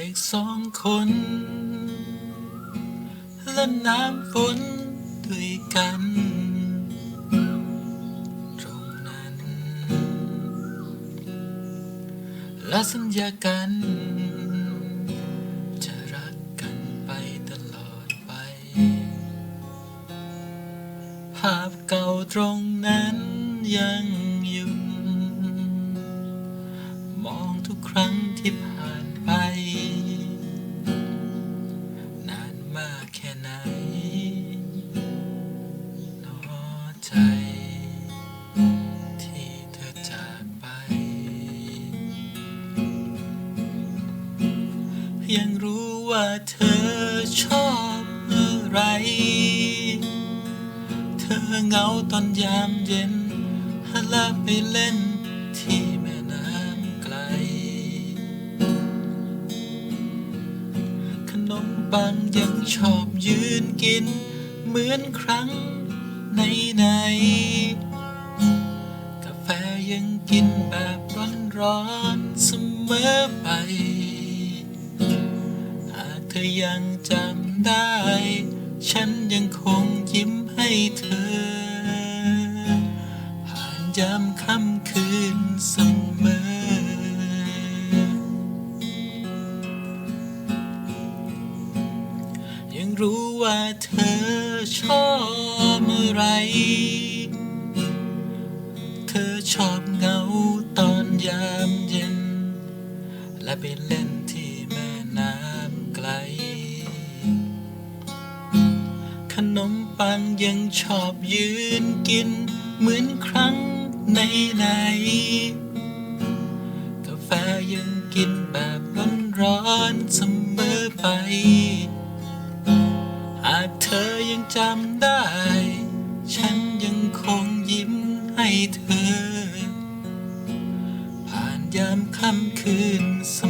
ด็กสองคนเล่นน้ำฝนด้วยกัน ตรงนั้น และสัญญากัน จะรักกันไปตลอดไป ภาพเก่าตรงนั้นยังอยู่ มองทุกครั้งที่ผ่าน ยังรู้ว่าเธอชอบอะไร เธอเหงาตอนยามเย็นหาลาไปเล่นที่แม่น้ำไกล ขนมปังยังชอบยืนกิน เหมือนครั้งในในกาแฟยังกินแบบร้อนๆเสมอไป เธอยังจำได้ ฉันยังคงยิ้มให้เธอ ผ่านยามค่ำคืนเสมอยังรู้ว่าเธอชอบอะไร เธอชอบเงาตอนยามเย็น และไปเล่น นมปังยังชอบยืนกิน เหมือนครั้งในในกาแฟยังกินแบบร้อนๆเสมอไป หากเธอยังจำได้ ฉันยังคงยิ้มให้เธอ ผ่านยามค่ำคืนเสม